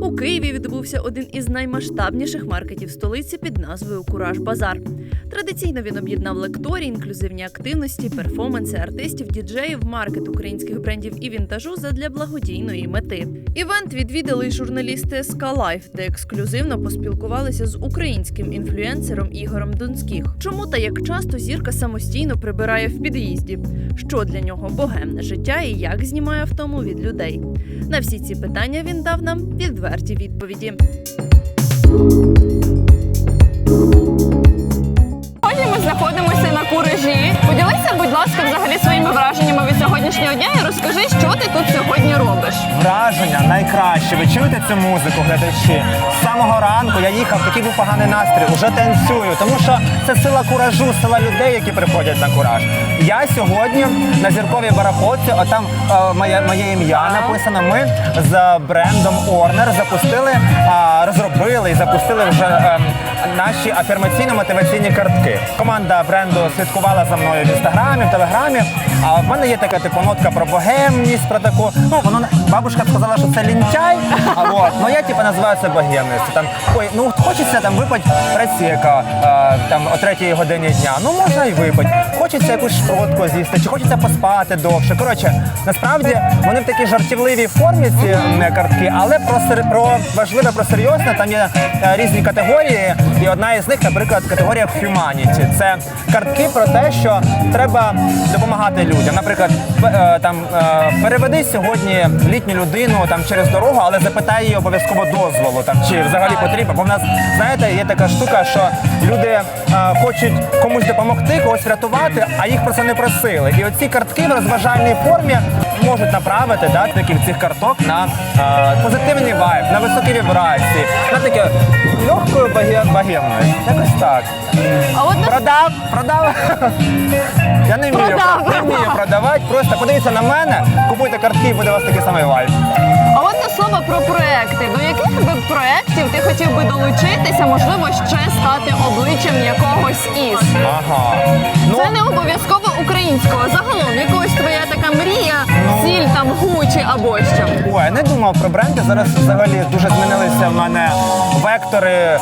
У Києві відбувся один із наймасштабніших маркетів столиці під назвою Кураж Базар. Традиційно він об'єднав лекторії, інклюзивні активності, перформанси артистів, діджеїв, маркет українських брендів і вінтажу задля благодійної мети. Івент відвідали й журналісти СК Лайф, де ексклюзивно поспілкувалися з українським інфлюенсером Ігорем Донських. Чому та як часто зірка самостійно прибирає в під'їзді? Що для нього богемне життя і як знімає втому від людей? На всі ці питання він дав нам відверті відповіді. Сьогодні ми знаходимося на куражі. Поділися, будь ласка, взагалі своїми враженнями від сьогоднішнього дня і розкажи, що ти тут сьогодні робиш. Враження найкраще. Ви чуєте цю музику, глядачі? З самого ранку я їхав, такий був поганий настрій, уже танцюю, тому що це сила куражу, сила людей, які приходять на кураж. Я сьогодні на зірковій барахолці, отам е, моє, моє ім'я написано. Ми з брендом Орнер запустили, а, розробили і запустили вже е, наші афірмаційно-мотиваційні картки. Команда бренду слідкувала за мною в інстаграмі, в телеграмі. А в мене є така типу нотка про богемність, про таку. Ну воно бабушка сказала, що це лінчай. А от ну я типу називаю це богемністю. Там ой, ну хочеться там випити пресека е, там о третій годині дня. Ну можна і випити. Хочеться якусь шпротку з'їсти, чи хочеться поспати довше. Коротше, насправді вони в такій жартівливій формі ці м, картки, але про сер- про важливе, про серйозне. Там є е, різні категорії, і одна із них, наприклад, категорія Humanity. Це картки про те, що треба допомагати людям. Наприклад, п- е, там е, переведи сьогодні літню людину там через дорогу, але запитай її обов'язково дозволу, там чи взагалі потрібно. Бо в нас знаєте, є така штука, що люди е, хочуть комусь допомогти, когось врятувати, а їх про це не просили. І оці картки в розважальній формі можуть направити да, таких цих карток на позитивний вайб, на високі вібрації, на таке легкою багемність. Якось так. А от на- Продав, продав. Я не вмію, Продав, не вмію продавати. Просто подивіться на мене, купуйте картки і буде у вас такий самий вайб. а от на слово про проекти. До яких би проєктів ти хотів би долучитися, можливо, ще стати обличчям якогось із? Ага. Ну, Це не обов'язково українського. Загалом якогось твоя така мрія, Ну. ціль там гучі або що. Ой, я не думав про бренди. Зараз взагалі дуже змінилися в мене вектори е,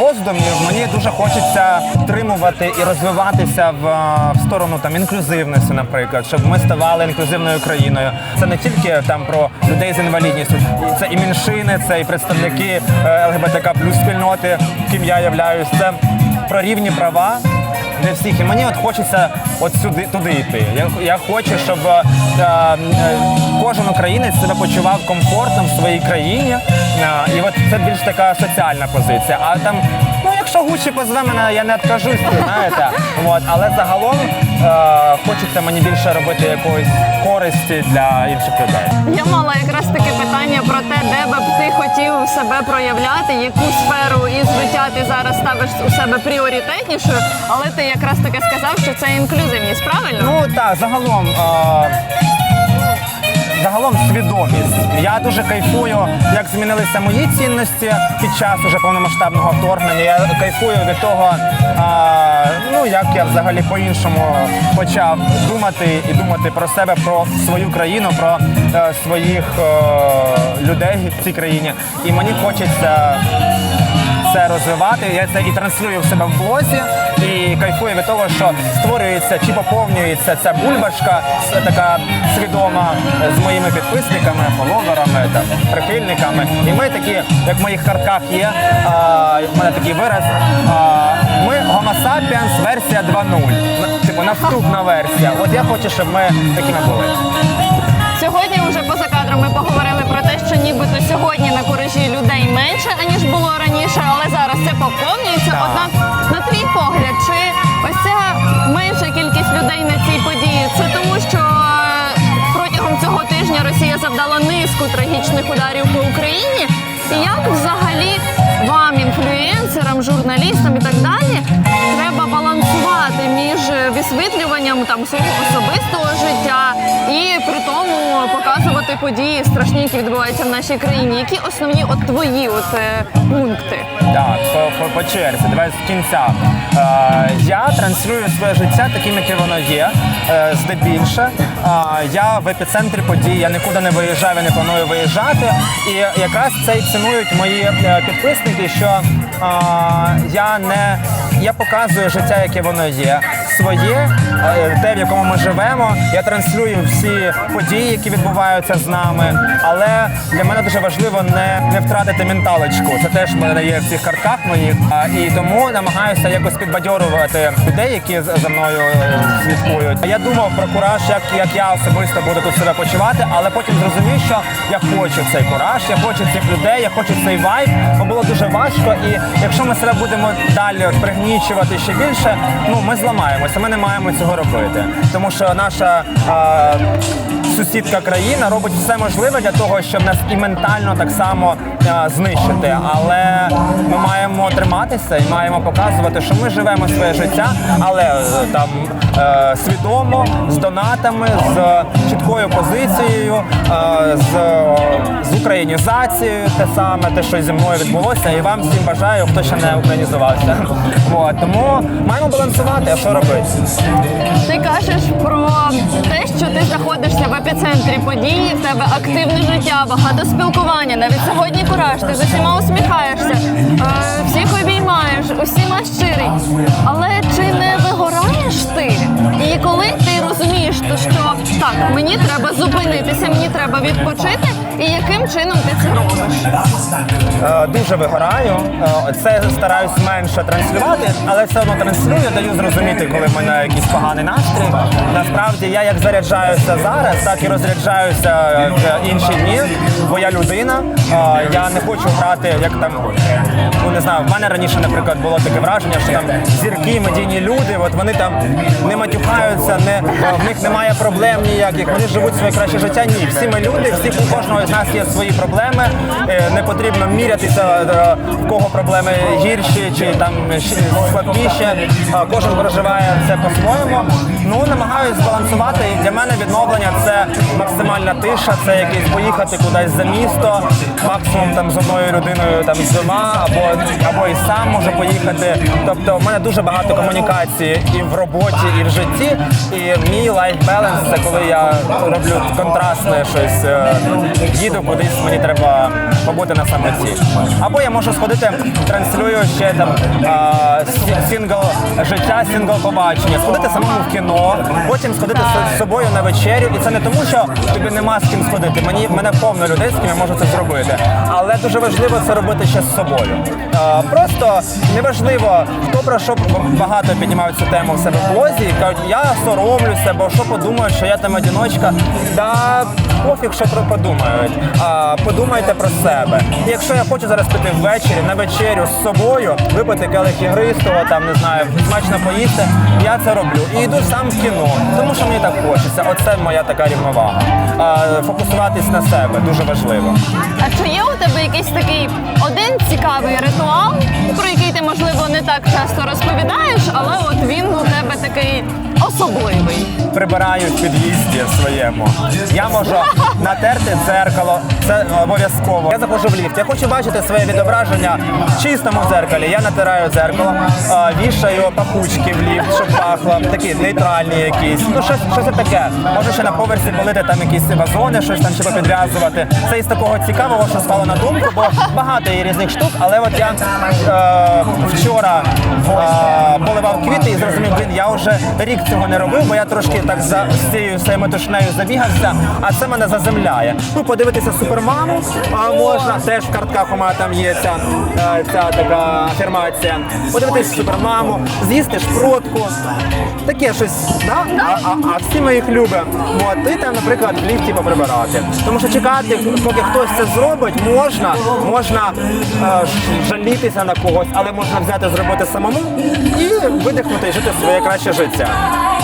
роздумів. Мені дуже хочеться підтримувати і розвиватися в, е, в сторону там інклюзивності, наприклад, щоб ми ставали інклюзивною країною. Це не тільки там про людей з інвалідністю, це і меншини, це і представники е, ЛГБТК плюс спільноти, ким я являюсь. Це про рівні права для всіх. І мені от хочеться от сюди туди йти. Я, я хочу, щоб е, е, кожен українець себе почував комфортно в своїй країні. Е, і от це більш така соціальна позиція. А там, ну якщо Гуччі позве мене, я не откажусь, знаєте. От, але загалом е, хочеться мені більше робити якоїсь користі для інших людей. Я мала якраз таке питання про те, де би б ти себе проявляти, яку сферу із життя ти зараз ставиш у себе пріоритетнішою, але ти якраз таки сказав, що це інклюзивність, правильно? Ну так, загалом. Е, Загалом свідомість. Я дуже кайфую, як змінилися мої цінності під час уже повномасштабного вторгнення. Я кайфую від того, а, ну як я взагалі по-іншому почав думати і думати про себе, про свою країну, про е, своїх е, людей в цій країні. І мені хочеться це розвивати. Я це і транслюю в себе в блозі, і кайфую від того, що створюється чи поповнюється ця бульбашка така свідома е, з моїми підписниками, фоловерами, там, прихильниками. І ми такі, як в моїх картках є, а, в мене такий вираз. А, ми Homo sapiens версія 2.0. Ну, Типу наступна версія. От я хочу, щоб ми такими були. Кадром ми поговорили про те, що нібито сьогодні на куражі людей менше, аніж було раніше, але зараз це поповнюється. Так. Однак, на твій погляд, чи ось ця менша кількість людей на цій події, це тому, що е, протягом цього тижня Росія завдала низку трагічних ударів по Україні? І як взагалі вам, інфлюенсерам, журналістам і так далі, треба балансувати між висвітлюванням там свого особистого життя і при тому показувати події страшні, які відбуваються в нашій країні. Які основні от твої от е, пункти? Так, по, по, по черзі, давай з кінця. Е, я транслюю своє життя таким, яке воно є, е, здебільше. Я в епіцентрі подій, я нікуди не виїжджаю, я не планую виїжджати. І якраз це і цінують мої е, підписники, що я не я показую життя, яке воно є. Своє, е, те, в якому ми живемо. Я транслюю всі події, які відбуваються з нами. Але для мене дуже важливо не, не втратити менталочку. Це теж мене є в цих картках моїх. І тому намагаюся якось підбадьорувати людей, які за мною е, слідкують. Я думав про кураж, як, як я особисто буду тут себе почувати, але потім зрозумів, що я хочу цей кураж, я хочу цих людей, я хочу цей вайб, бо було дуже важко. І якщо ми себе будемо далі от пригнічувати ще більше, ну ми зламаємося. Ми не маємо цього робити, тому що наша. А, Сусідка країна робить все можливе для того, щоб нас і ментально так само е, знищити. Але ми маємо триматися і маємо показувати, що ми живемо своє життя, але е, там е, свідомо, з донатами, з чіткою позицією, е, з, з українізацією, те саме, те, що зі мною відбулося, і вам всім бажаю, хто ще не українізувався. От, тому маємо балансувати, а що робити? Ти кажеш про те, що ти знаходишся в епіцентрі події, в тебе активне життя, багато спілкування. Навіть сьогодні кураж, ти з усіма усміхаєшся, е, всіх обіймаєш, усіма щирий. Але чи не вигораєш ти? І коли ти розумієш, то що так, мені треба зупинитися, мені треба відпочити, і яким чином ти це робиш? Е, дуже вигораю. Е, Це стараюсь менше транслювати, але все одно транслюю, даю зрозуміти, коли в мене якийсь поганий настрій. Насправді я як заряджаюся зараз, так і розряджаюся в інші дні, бо я людина. Е, Я не хочу грати, як там, не знаю, в мене раніше, наприклад, було таке враження, що там зірки, медійні люди, от вони там не матюхаються, не в них немає проблем ніяких. Вони живуть своє краще життя. Ні, всі ми люди, всі у кожного з нас є свої проблеми. Е, Не потрібно мірятися, е, в кого проблеми гірші чи там ще слабкіші. Е, Кожен проживає це по-своєму. Ну намагаюся збалансувати. І для мене відновлення це максимальна тиша, це якийсь поїхати кудись за місто, максимум там з одною людиною там з двома, або або і сам можу поїхати. Тобто в мене дуже багато комунікації і в роботі, і в житті. І мій лайф баланс це коли я роблю контрастне щось, е, їду кудись, мені треба побути на самоті. Або я можу сходити, транслюю ще там а, сингл життя, сингл побачення, сходити самому в кіно, потім сходити з- з собою на вечерю. І це не тому, що тобі нема з ким сходити. Мені мене повно людей, з ким я можу це зробити. Але дуже важливо це робити ще з собою. А, просто неважливо, хто про що багато піднімають цю тему в себе в блозі кажуть, я соромлюся, бо що подумають, що я там одіночка. Да пофіг, що про подумають. А, подумайте про себе. Якщо я хочу зараз піти ввечері на вечерю з собою, випити келих ігристого, там не знаю, смачно поїсти, я це роблю. І йду сам в кіно, тому що мені так хочеться. Оце моя така рівновага. А, фокусуватись на себе дуже важливо. А чи є у тебе якийсь такий один цікавий ритуал, про який ти можливо не так часто розповідаєш, але от він у тебе такий особливий? Прибираю в під'їзді своєму. Я можу натерти дзеркало, це обов'язково. Я заходжу в ліфт. Я хочу бачити своє відображення в чистому дзеркалі. Я натираю дзеркало, вішаю пахучки в ліфт, щоб пахло. Такі нейтральні якісь. Ну щось, щось таке. Можу ще на поверсі полити там якісь вазони, щось там ще попідв'язувати. Це із такого цікавого, що спало на думку, бо багато є різних штук. Але от я е, вчора е, поливав квіти і зрозумів, блін, я вже рік цього не робив, бо я трошки так за з цією всією метушнею забігався, а це мене заземляє. Ну, подивитися супермаму, а можна теж в картках у мене там є ця, е, ця така афірмація. Подивитися супермаму, з'їсти шпротку. Таке щось, да? А, а, а всі ми їх любимо. От, і там, наприклад, в ліфті поприбирати. Тому що чекати, поки хтось це зробить, можна, можна е, жалітися на когось, але можна взяти зробити самому і видихнути і жити своє краще життя.